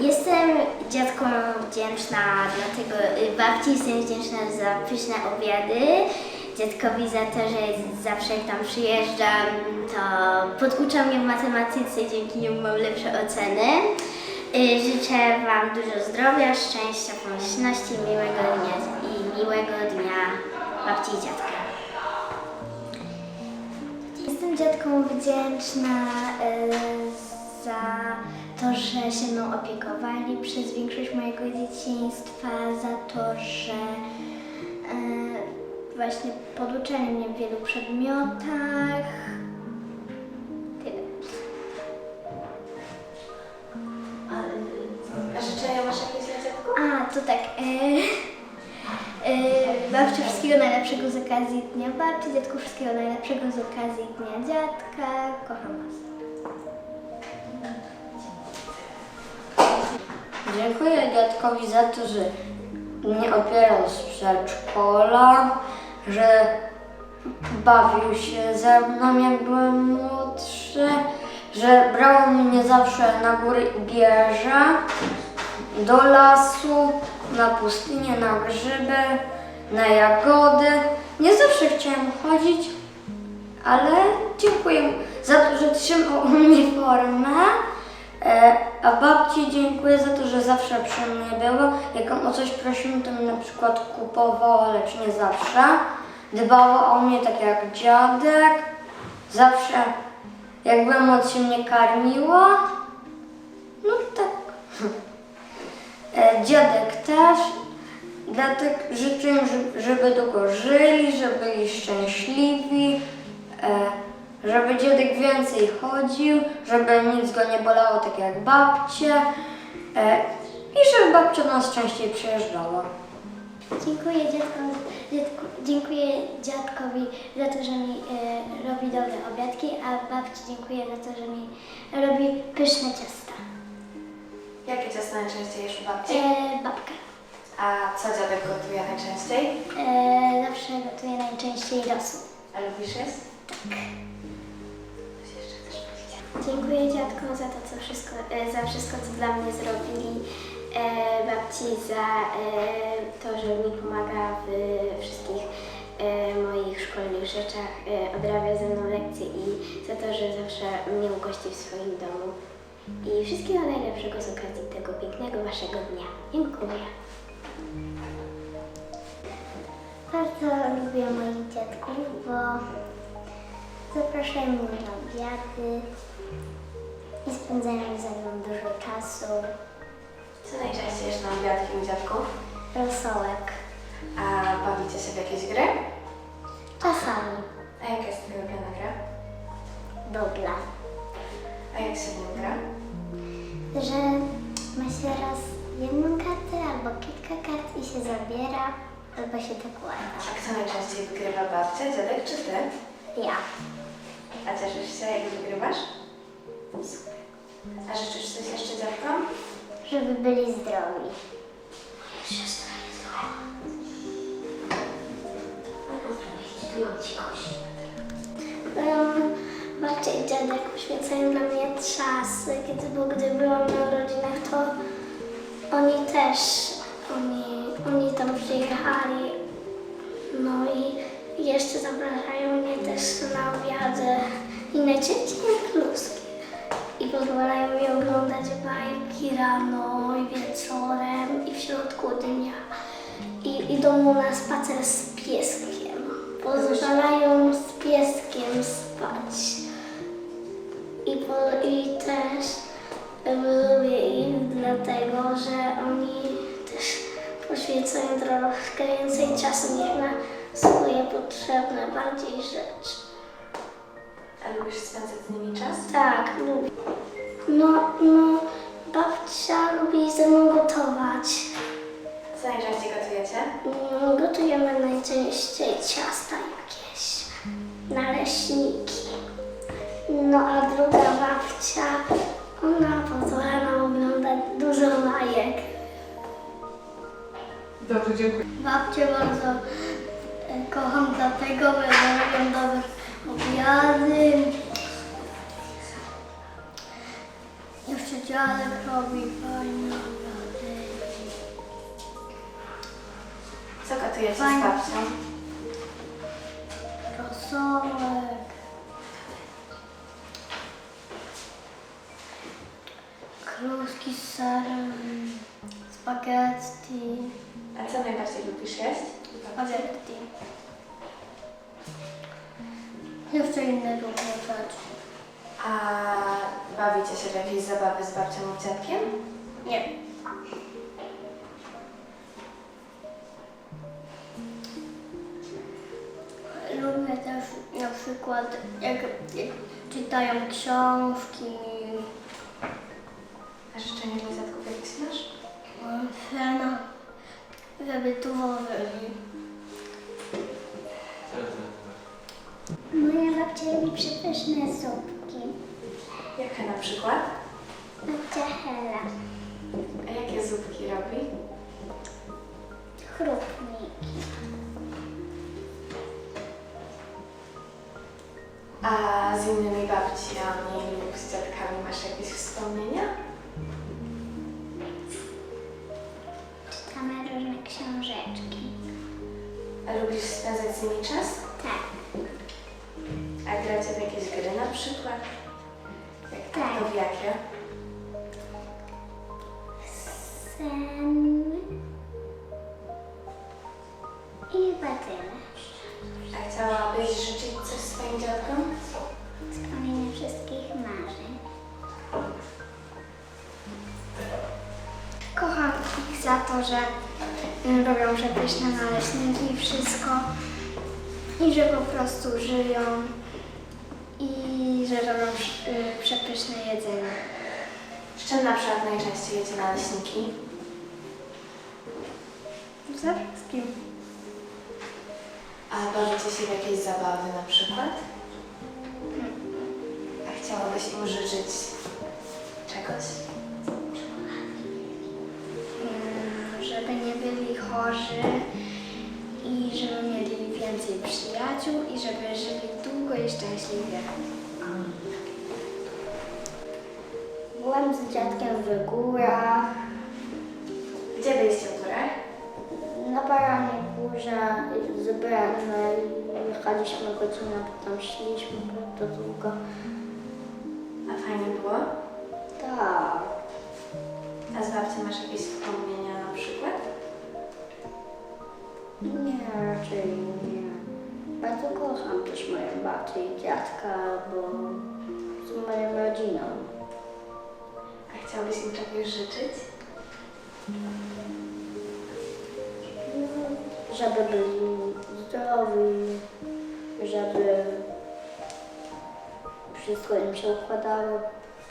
Jestem dziadkom wdzięczna dla tego, y, babci jestem wdzięczna za pyszne obiady, dziadkowi za to, że zawsze tam przyjeżdżam, to poducza mnie w matematyce, dzięki niemu mam lepsze oceny. Y, Życzę Wam dużo zdrowia, szczęścia, pomyślności, miłego dnia i miłego dnia babci i dziadka. Dziadkom wdzięczna y, za to, że się mną opiekowali przez większość mojego dzieciństwa, za to, że y, właśnie poduczali mnie w wielu przedmiotach. Babciu wszystkiego najlepszego z okazji Dnia Babci, dziadku wszystkiego najlepszego z okazji Dnia Dziadka. Kocham Was. Dziękuję dziadkowi za to, że mnie opierał z przedszkola, że bawił się ze mną jak byłem młodszy, że brał mnie zawsze na góry i bierze, do lasu, na pustynię, na grzyby, na jagody. Nie zawsze chciałem chodzić, ale dziękuję za to, że trzymał mnie formę. E, A babci dziękuję za to, że zawsze przy mnie była. Jak ją o coś prosiłem, to mi na przykład kupowała, lecz nie zawsze. Dbała o mnie tak jak dziadek. Zawsze jak byłem młodszy mnie karmiła. No tak. E, Dziadek też. Dlatego życzę im, żeby- długo żyli, żeby byli szczęśliwi. E, żeby dziadek więcej chodził, żeby nic go nie bolało tak jak babcie e, i żeby babcia do nas częściej przyjeżdżała. Dziękuję, dziadko, dziadku, dziękuję dziadkowi za to, że mi e, robi dobre obiadki, a babci dziękuję za to, że mi robi pyszne ciasta. Jakie ciasto najczęściej jesz u babci? E, babka. A co dziadek gotuje najczęściej? E, zawsze gotuję najczęściej rosół. A lubisz jeść? Tak. Coś jeszcze chcesz powiedzieć? Dziękuję dziadkom za to, co wszystko, e, za wszystko, co dla mnie zrobili. E, babci za e, to, że mi pomaga w wszystkich e, moich szkolnych rzeczach, e, odrabia ze mną lekcje i za to, że zawsze mnie ugości w swoim domu. I wszystkiego najlepszego z okazji tego pięknego Waszego dnia. Dziękuję. Bardzo lubię moich dziadków, bo zapraszają mnie na obiady i spędzają ze mną dużo czasu. Co najczęściej jesz na obiadki u dziadków? Rosołek. A bawicie się w jakieś gry? Czasami. A jaka jest twoja ulubiona gra? Dobla. A jak się w nią gra? Że ma się raz jedną kartę albo kilka kart i się zabiera, albo się dokłada. A kto najczęściej wygrywa babcia, dziadek czy ty? Ja. A cieszysz się jak wygrywasz? Super. A życzysz coś jeszcze dziadkom? Żeby byli zdrowi. Um, babcia i dziadek poświęcają dla mnie czas. Kiedy, bo gdy byłam na urodzinach, to oni też, oni, oni tam przyjechali. No i jeszcze zapraszają mnie też na obiady i najczęściej na kluski. I pozwalają mi oglądać bajki rano i wieczorem i w środku dnia. I idą na spacer z pieskiem. Pozwalają z pieskiem spać. I, po, i też lubię ich dlatego, że oni też poświęcają troszkę więcej czasu niż na swoje potrzebne bardziej rzeczy. A lubisz spędzać z nimi czas? Tak, lubię. No, no, babcia lubi ze mną gotować. Co najczęściej gotujecie? Mm, Gotujemy najczęściej ciasta jakieś, naleśniki. No a druga babcia, ona pozwala oglądać dużo bajek. Dobrze, dziękuję. Babcie bardzo e, kocham dlatego, że robią dobre obiady. Dziadek robi fajne obiady. Co gotujecie z babcią? Rosołek. Kluski z serem. Spaghetti. A co najbardziej lubisz jeść? Spaghetti. Jeszcze inne różne rzeczy. A bawicie się w jakieś zabawy z babcią lub dziadkiem? Nie. Lubię też na przykład jak, jak czytają książki, A życzenia dla dziadków jakieś masz? fena, żeby tu. Moja babcia robi przepyszne zupki. Jakie na przykład? Babcia Hela. A jakie zupki robi? Chrupniki. A z innymi babciami lub z dziadkami masz jakieś wspomnienia? A lubisz spędzać z nimi czas? Tak. A gracie w jakieś gry na przykład? Jak tak, Tak. to w jakie? Sen. I tyle. A chciałabyś życzyć coś swoim dziadkom? Spełnienie wszystkich marzeń. Kocham ich za to, że robią przepyszne naleśniki i wszystko. I że po prostu żyją. I że robią y, przepyszne jedzenie. Z czym na przykład najczęściej jecie naleśniki? Ze wszystkim. A bawicie się w jakieś zabawy na przykład? A chciałabyś im życzyć czegoś? Chorzy i żeby mieli więcej przyjaciół i żeby żyli długo i szczęśliwie. Byłam z dziadkiem w górach, Gdzie byliście w górach? na Baraniej Górze zebraliśmy i jechaliśmy godzinę, potem szliśmy bardzo długo. A fajnie było? Raczej nie. Bardzo kocham też moją babcię i dziadka, bo są moją rodziną. A chciałbyś im czegoś życzyć? żeby byli zdrowi, żeby wszystko im się układało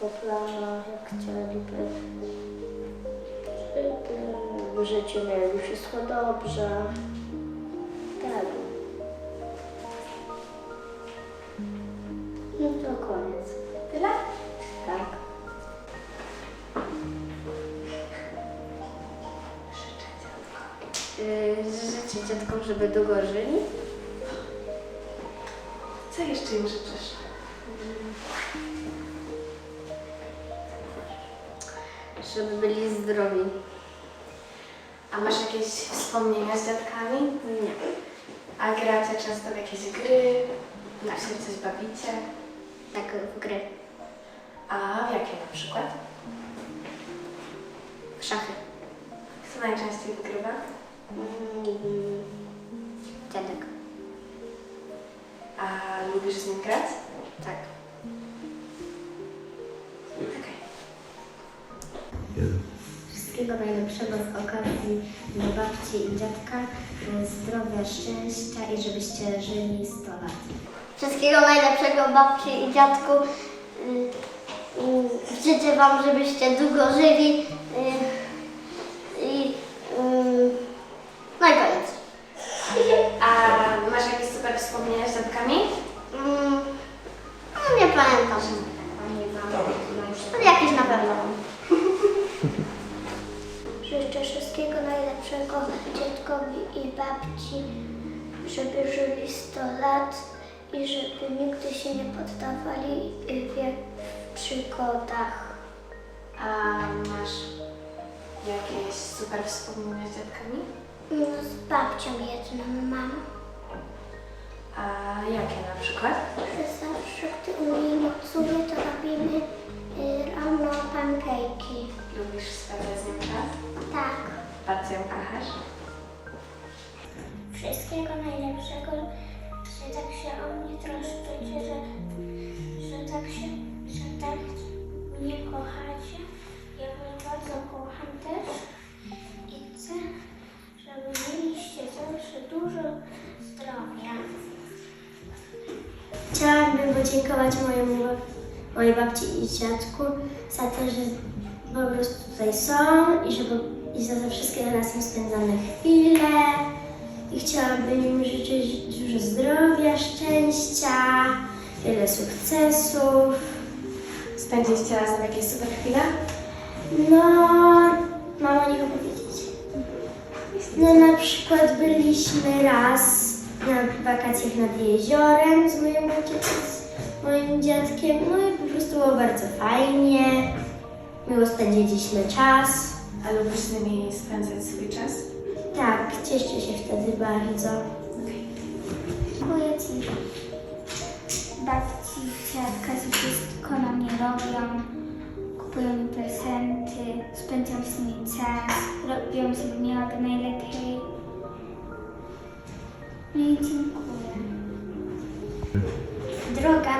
po planach, jak chcieliby. Żeby w życiu mieli wszystko dobrze. Dziadkom, żeby długo żyli. Co jeszcze im życzysz? Żeby byli zdrowi. A masz jakieś wspomnienia z dziadkami? Nie. A gracie często w jakieś gry? Lub się w coś bawicie? Tak w gry. A w jakie na przykład? W szachy. Kto najczęściej wygrywa? Mm, Dziadek. A lubisz z nim grać? Tak. Okej. Wszystkiego najlepszego z okazji dla babci i dziadka, zdrowia, szczęścia i żebyście żyli 100 lat. Wszystkiego najlepszego babci i dziadku. Y, y, Życzę Wam, żebyście długo żyli. y, dziadkowi i babci, żeby żyli 100 lat i żeby nigdy się nie poddawali w jak- w przygodach. A masz jakieś super wspomnienia z dziadkami? No, z babcią jedną mam. A jakie na przykład? Że zawsze, gdy u niej nocuje, to robimy y, rano pankejki. Lubisz podziękować mojemu, mojej babci i dziadku za to, że po prostu tutaj są i, że, i za te wszystkie razem spędzane chwile. I chciałabym im życzyć dużo zdrowia, szczęścia, wiele sukcesów. Spędziliście razem jakieś super chwile? No, mam o nich opowiedzieć. No na przykład byliśmy raz na wakacjach nad jeziorem z ojcem- z moim dziadkiem, no i po prostu było bardzo fajnie. Miło spędziliśmy czas. A lubisz z nimi spędzać swój czas? Tak, cieszę się wtedy bardzo. Dziękuję Ci. Babci, dziadka, że wszystko na mnie robią. Kupują mi prezenty, spędzam z nimi czas, robią, żebym miała jak najlepiej. No i dziękuję.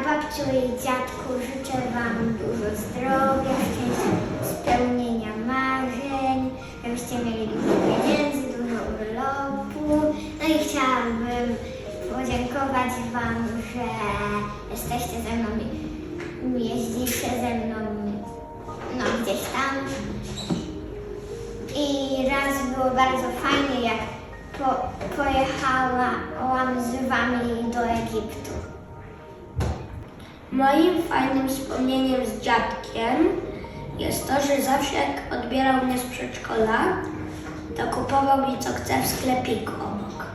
Babciu i dziadku, życzę Wam dużo zdrowia, szczęścia, spełnienia marzeń, żebyście mieli dużo pieniędzy, dużo urlopu. No i chciałabym podziękować Wam, że jesteście ze mną, jeździcie ze mną no, gdzieś tam. I raz było bardzo fajnie, jak po, pojechałam z Wami do Egiptu. Moim fajnym wspomnieniem z dziadkiem jest to, że zawsze jak odbierał mnie z przedszkola, to kupował mi co chce w sklepiku obok.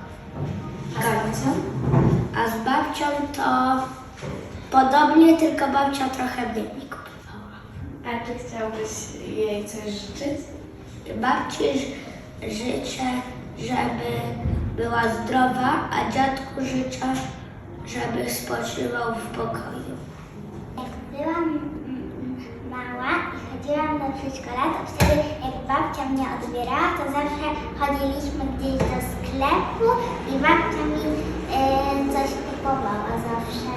Babcią? A z babcią to podobnie, tylko babcia trochę mniej mi kupowała. A czy chciałbyś jej coś życzyć? Babci życzę, żeby była zdrowa, a dziadku życzę, żeby spoczywał w pokoju. Byłam mała i chodziłam do przedszkola, to wtedy jak babcia mnie odbierała, to zawsze chodziliśmy gdzieś do sklepu i babcia mi e, coś kupowała zawsze.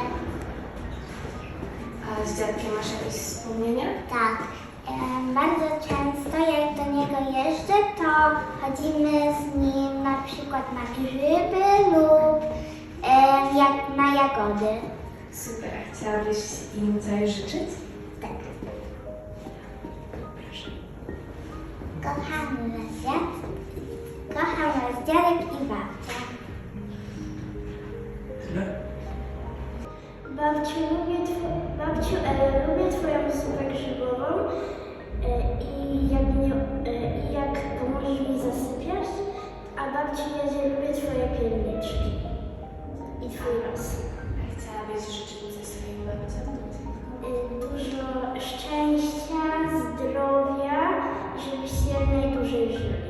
A z dziadkiem masz jakieś wspomnienia? Tak. Em, bardzo często jak do niego jeżdżę, to chodzimy z nim na przykład na grzyby lub em, jak na jagody. Super. A chciałabyś im coś życzyć? Tak. Kochamy was dziad, kocham was dziadek i babcia. Babciu, lubię, two- babciu e, lubię Twoją zupę grzybową e, i jak, nie, e, i jak pomożesz mi zasypiać, a babciu, ja lubię Twoje pierniczki i Twój los. A chciałabyś życzyć Dużo szczęścia, zdrowia, żeby się najdłużej żyło.